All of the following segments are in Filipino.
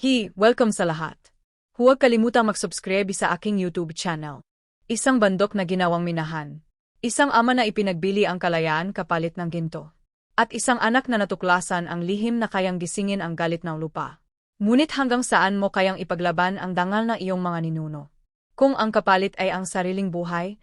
Hi, welcome sa lahat. Huwag kalimutang mag-subscribe sa aking YouTube channel. Isang bandok na ginawang minahan. Isang ama na ipinagbili ang kalayaan kapalit ng ginto. At isang anak na natuklasan ang lihim na kayang gisingin ang galit ng lupa. Ngunit hanggang saan mo kayang ipaglaban ang dangal ng iyong mga ninuno? Kung ang kapalit ay ang sariling buhay,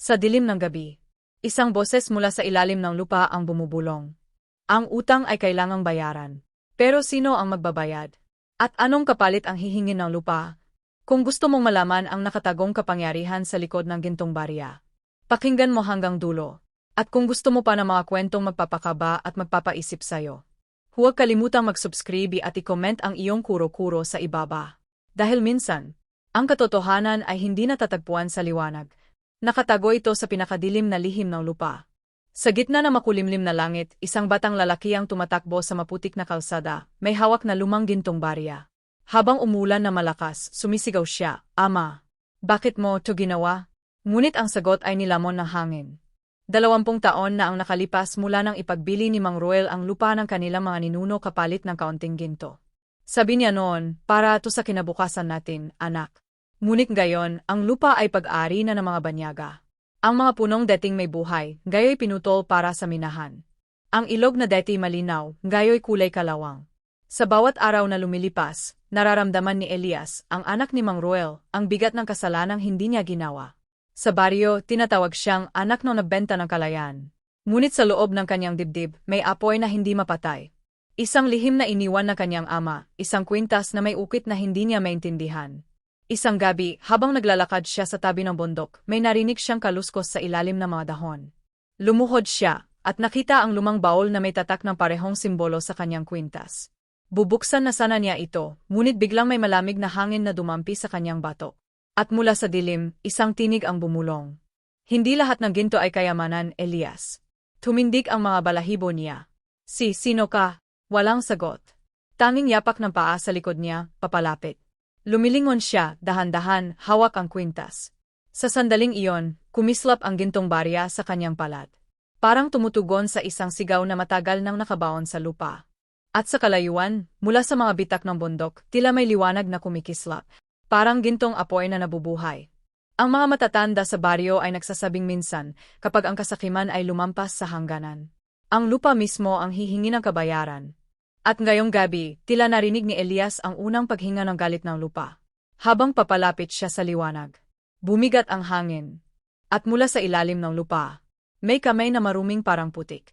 sa dilim ng gabi, isang boses mula sa ilalim ng lupa ang bumubulong. Ang utang ay kailangang bayaran. Pero sino ang magbabayad? At anong kapalit ang hihingin ng lupa? Kung gusto mong malaman ang nakatagong kapangyarihan sa likod ng gintong barya, pakinggan mo hanggang dulo. At kung gusto mo pa ng mga kwentong magpapakaba at magpapaisip sa'yo, huwag kalimutang mag-subscribe at i-comment ang iyong kuro-kuro sa ibaba. Dahil minsan, ang katotohanan ay hindi natatagpuan sa liwanag. Nakatago ito sa pinakadilim na lihim ng lupa. Sa gitna ng makulimlim na langit, isang batang lalaki ang tumatakbo sa maputik na kalsada, may hawak na lumang gintong barya. Habang umulan na malakas, sumisigaw siya, Ama, bakit mo to ginawa? Ngunit ang sagot ay nilamon ng hangin. Dalawampung taon na ang nakalipas mula nang ipagbili ni Mang Roel ang lupa ng kanilang mga ninuno kapalit ng kaunting ginto. Sabi niya noon, para to sa kinabukasan natin, anak. Ngunit gayon, ang lupa ay pag-ari na ng mga banyaga. Ang mga punong dating may buhay, gayoy pinutol para sa minahan. Ang ilog na deti malinaw, gayoy kulay kalawang. Sa bawat araw na lumilipas, nararamdaman ni Elias, ang anak ni Mang Roel, ang bigat ng kasalanang hindi niya ginawa. Sa baryo, tinatawag siyang anak ng nagbenta ng kalayaan. Ngunit sa loob ng kanyang dibdib, may apoy na hindi mapatay. Isang lihim na iniwan ng kanyang ama, isang kwintas na may ukit na hindi niya maintindihan. Isang gabi, habang naglalakad siya sa tabi ng bundok, may narinig siyang kaluskos sa ilalim ng mga dahon. Lumuhod siya, at nakita ang lumang baul na may tatak ng parehong simbolo sa kanyang kwintas. Bubuksan na sana niya ito, ngunit biglang may malamig na hangin na dumampi sa kanyang bato. At mula sa dilim, isang tinig ang bumulong. Hindi lahat ng ginto ay kayamanan, Elias. Tumindig ang mga balahibo niya. Si, sino ka? Walang sagot. Tanging yapak ng paa sa likod niya, papalapit. Lumilingon siya, dahan-dahan, hawak ang kwintas. Sa sandaling iyon, kumislap ang gintong barya sa kanyang palat. Parang tumutugon sa isang sigaw na matagal nang nakabaon sa lupa. At sa kalayuan, mula sa mga bitak ng bundok, tila may liwanag na kumikislap. Parang gintong apoy na nabubuhay. Ang mga matatanda sa baryo ay nagsasabing minsan, kapag ang kasakiman ay lumampas sa hangganan. Ang lupa mismo ang hihingi ng kabayaran. At ngayong gabi, tila narinig ni Elias ang unang paghinga ng galit ng lupa. Habang papalapit siya sa liwanag. Bumigat ang hangin. At mula sa ilalim ng lupa, may kamay na maruming parang putik.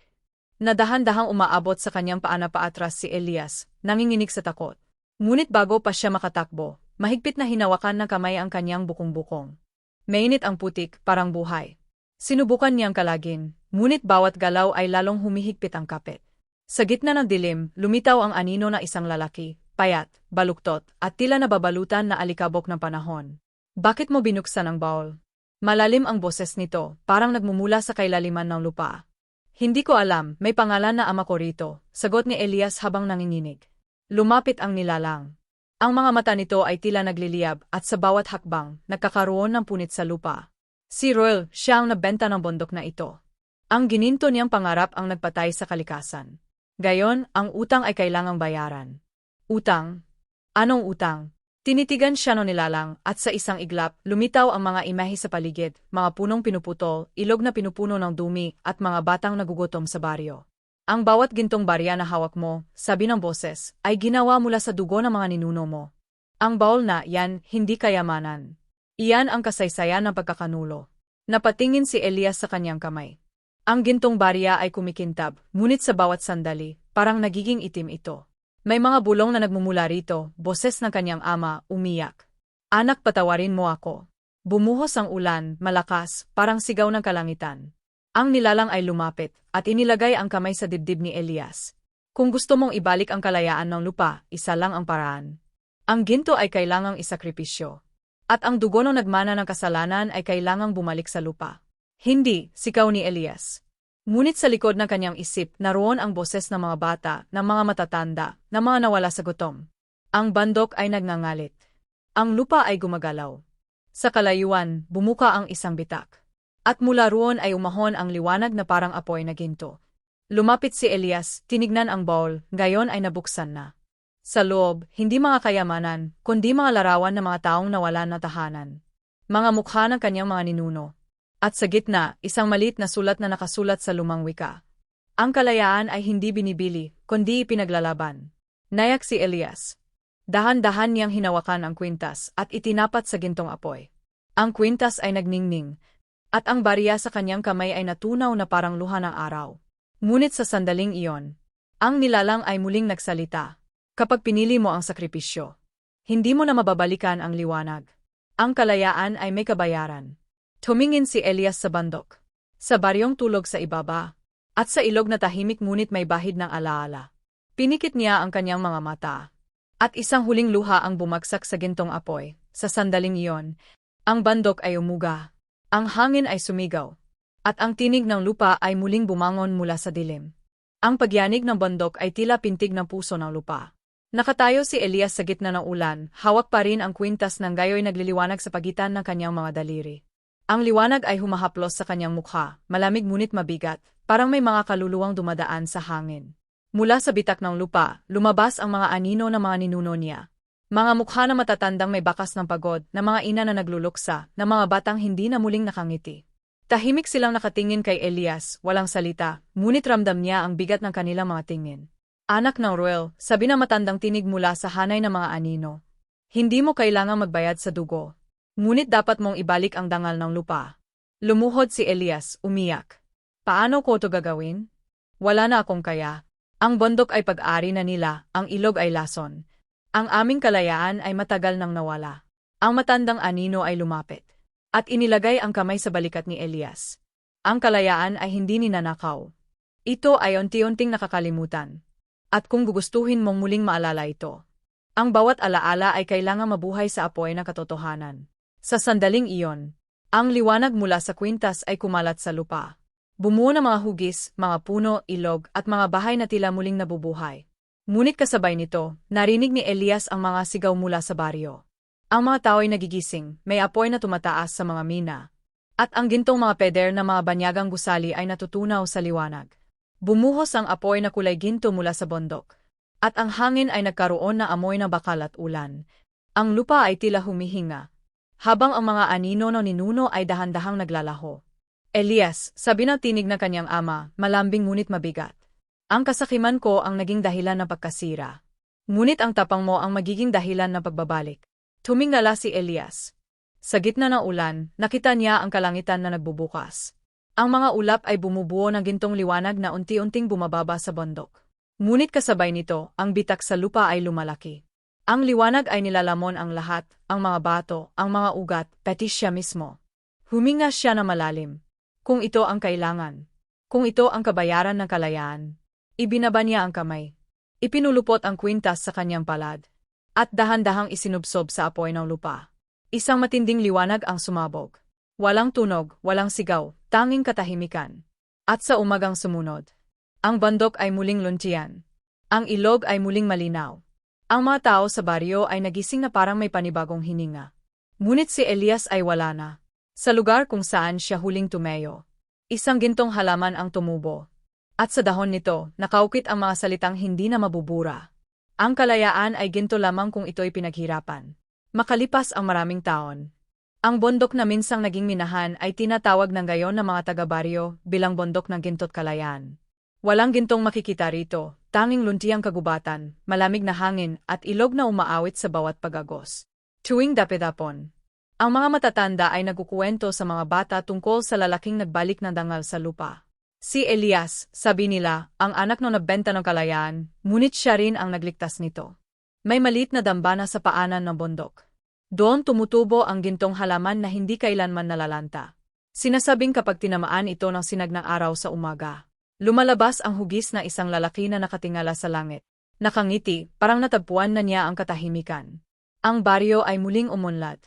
Nadahan-dahang umaabot sa kanyang paa na paatras si Elias, nanginginig sa takot. Ngunit bago pa siya makatakbo, mahigpit na hinawakan ng kamay ang kanyang bukong-bukong. Mainit ang putik, parang buhay. Sinubukan niyang kalagin, ngunit bawat galaw ay lalong humihigpit ang kapit. Sa gitna ng dilim, lumitaw ang anino na isang lalaki, payat, baluktot, at tila nababalutan na alikabok ng panahon. Bakit mo binuksan ang bawl? Malalim ang boses nito, parang nagmumula sa kailaliman ng lupa. Hindi ko alam, may pangalan na ama ko rito, sagot ni Elias habang nanginginig. Lumapit ang nilalang. Ang mga mata nito ay tila nagliliyab at sa bawat hakbang, nagkakaroon ng punit sa lupa. Si Royal, siya ang nabenta ng bundok na ito. Ang gininto niyang pangarap ang nagpatay sa kalikasan. Gayon, ang utang ay kailangang bayaran. Utang? Anong utang? Tinitigan siya no nilalang at sa isang iglap, lumitaw ang mga imahe sa paligid, mga punong pinuputol, ilog na pinupuno ng dumi, at mga batang nagugutom sa baryo. Ang bawat gintong barya na hawak mo, sabi ng boses, ay ginawa mula sa dugo ng mga ninuno mo. Ang bawl na, yan, hindi kayamanan. Iyan ang kasaysayan ng pagkakanulo. Napatingin si Elias sa kanyang kamay. Ang gintong barya ay kumikintab, ngunit sa bawat sandali, parang nagiging itim ito. May mga bulong na nagmumula rito, boses ng kanyang ama, umiyak. Anak patawarin mo ako. Bumuhos ang ulan, malakas, parang sigaw ng kalangitan. Ang nilalang ay lumapit, at inilagay ang kamay sa dibdib ni Elias. Kung gusto mong ibalik ang kalayaan ng lupa, isa lang ang paraan. Ang ginto ay kailangang isakripisyo. At ang dugo ng nagmana ng kasalanan ay kailangang bumalik sa lupa. Hindi, sikaw ni Elias. Ngunit sa likod ng kanyang isip, naroon ang boses ng mga bata, ng mga matatanda, ng mga nawala sa gutom. Ang bandok ay nagngangalit. Ang lupa ay gumagalaw. Sa kalayuan, bumuka ang isang bitak. At mula roon ay umahon ang liwanag na parang apoy na ginto. Lumapit si Elias, tinignan ang bowl, gayon ay nabuksan na. Sa loob, hindi mga kayamanan, kundi mga larawan ng mga taong nawalan na tahanan. Mga mukha ng kanyang mga ninuno. At sa gitna, isang malit na sulat na nakasulat sa lumang wika. Ang kalayaan ay hindi binibili, kundi ipinaglalaban. Nayak si Elias. Dahan-dahan niyang hinawakan ang kwintas at itinapat sa gintong apoy. Ang kwintas ay nagningning, at ang barya sa kanyang kamay ay natunaw na parang luha ng araw. Ngunit sa sandaling iyon, ang nilalang ay muling nagsalita. Kapag pinili mo ang sakripisyo, hindi mo na mababalikan ang liwanag. Ang kalayaan ay may kabayaran. Tumingin si Elias sa bandok. Sa baryong tulog sa ibaba. At sa ilog na tahimik ngunit may bahid ng alaala. Pinikit niya ang kanyang mga mata. At isang huling luha ang bumagsak sa gintong apoy. Sa sandaling iyon, ang bandok ay umuga. Ang hangin ay sumigaw. At ang tinig ng lupa ay muling bumangon mula sa dilim. Ang pagyanig ng bandok ay tila pintig ng puso ng lupa. Nakatayo si Elias sa gitna ng ulan, hawak pa rin ang kwintas ng gayo'y nagliliwanag sa pagitan ng kanyang mga daliri. Ang liwanag ay humahaplos sa kanyang mukha, malamig ngunit mabigat, parang may mga kaluluwang dumadaan sa hangin. Mula sa bitak ng lupa, lumabas ang mga anino ng mga ninuno niya. Mga mukha na matatandang may bakas ng pagod, na mga ina na nagluluksa, na mga batang hindi na muling nakangiti. Tahimik silang nakatingin kay Elias, walang salita, ngunit ramdam niya ang bigat ng kanilang mga tingin. Anak ng Ruel, sabi na matandang tinig mula sa hanay ng mga anino. Hindi mo kailangang magbayad sa dugo. Ngunit dapat mong ibalik ang dangal ng lupa. Lumuhod si Elias, umiyak. Paano ko to gagawin? Wala na akong kaya. Ang bundok ay pag-ari na nila, ang ilog ay lason. Ang aming kalayaan ay matagal nang nawala. Ang matandang anino ay lumapit. At inilagay ang kamay sa balikat ni Elias. Ang kalayaan ay hindi ninanakaw. Ito ay unti-unting nakakalimutan. At kung gugustuhin mong muling maalala ito, ang bawat alaala ay kailangang mabuhay sa apoy ng katotohanan. Sa sandaling iyon, ang liwanag mula sa kwintas ay kumalat sa lupa. Bumuo ng mga hugis, mga puno, ilog, at mga bahay na tila muling nabubuhay. Ngunit kasabay nito, narinig ni Elias ang mga sigaw mula sa baryo. Ang mga tao ay nagigising, may apoy na tumataas sa mga mina. At ang gintong mga peder na mga banyagang gusali ay natutunaw sa liwanag. Bumuhos ang apoy na kulay ginto mula sa bundok. At ang hangin ay nagkaroon na amoy ng bakal at ulan. Ang lupa ay tila humihinga. Habang ang mga anino no ninuno ay dahan-dahang naglalaho. Elias, sabi ng tinig na kanyang ama, malambing ngunit mabigat. Ang kasakiman ko ang naging dahilan ng pagkasira. Ngunit ang tapang mo ang magiging dahilan ng pagbabalik. Tumingala si Elias. Sa gitna ng ulan, nakita niya ang kalangitan na nagbubukas. Ang mga ulap ay bumubuo ng gintong liwanag na unti-unting bumababa sa bundok. Ngunit kasabay nito, ang bitak sa lupa ay lumalaki. Ang liwanag ay nilalamon ang lahat, ang mga bato, ang mga ugat, pati siya mismo. Huminga siya na malalim. Kung ito ang kailangan. Kung ito ang kabayaran ng kalayaan. Ibinaba niya ang kamay. Ipinulupot ang kwintas sa kanyang palad. At dahan-dahang isinubsob sa apoy ng lupa. Isang matinding liwanag ang sumabog. Walang tunog, walang sigaw, tanging katahimikan. At sa umagang sumunod, ang bandok ay muling luntian. Ang ilog ay muling malinaw. Ang mga tao sa baryo ay nagising na parang may panibagong hininga. Ngunit si Elias ay wala na. Sa lugar kung saan siya huling tumeyo. Isang gintong halaman ang tumubo. At sa dahon nito, nakaukit ang mga salitang hindi na mabubura. Ang kalayaan ay ginto lamang kung ito'y pinaghirapan. Makalipas ang maraming taon, ang bundok na minsang naging minahan ay tinatawag ng gayon ng mga taga-baryo bilang bundok ng gintot kalayaan. Walang gintong makikita rito, tanging luntiang kagubatan, malamig na hangin at ilog na umaawit sa bawat pagagos. Tuwing dapedapon. Ang mga matatanda ay nagkukuwento sa mga bata tungkol sa lalaking nagbalik ng dangal sa lupa. Si Elias, sabi nila, ang anak no nagbenta ng kalayaan, ngunit siya rin ang nagligtas nito. May malit na dambana sa paanan ng bundok. Doon tumutubo ang gintong halaman na hindi kailanman nalalanta. Sinasabing kapag tinamaan ito ng sinag ng araw sa umaga, lumalabas ang hugis na isang lalaki na nakatingala sa langit. Nakangiti, parang natagpuan na niya ang katahimikan. Ang baryo ay muling umunlad.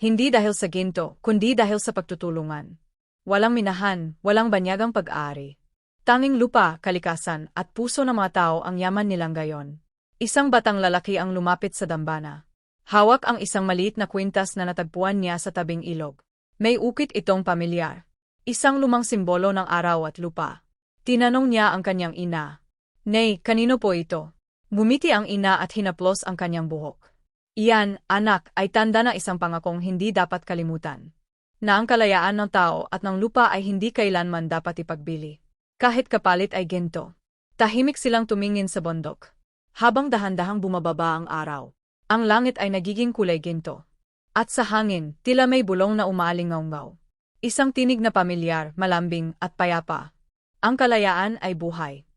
Hindi dahil sa ginto, kundi dahil sa pagtutulungan. Walang minahan, walang banyagang pag-aari. Tanging lupa, kalikasan, at puso ng mga tao ang yaman nilang gayon. Isang batang lalaki ang lumapit sa dambana. Hawak ang isang maliit na kwintas na natagpuan niya sa tabing ilog. May ukit itong pamilyar. Isang lumang simbolo ng araw at lupa. Tinanong niya ang kanyang ina. Nay, kanino po ito? Gumiti ang ina at hinaplos ang kanyang buhok. Iyan, anak, ay tanda na isang pangakong hindi dapat kalimutan. Na ang kalayaan ng tao at ng lupa ay hindi kailanman dapat ipagbili. Kahit kapalit ay gento. Tahimik silang tumingin sa bundok. Habang dahan-dahang bumababa ang araw, ang langit ay nagiging kulay ginto. At sa hangin, tila may bulong na umaalingaw Isang tinig na pamilyar, malambing, at payapa. Ang kalayaan ay buhay.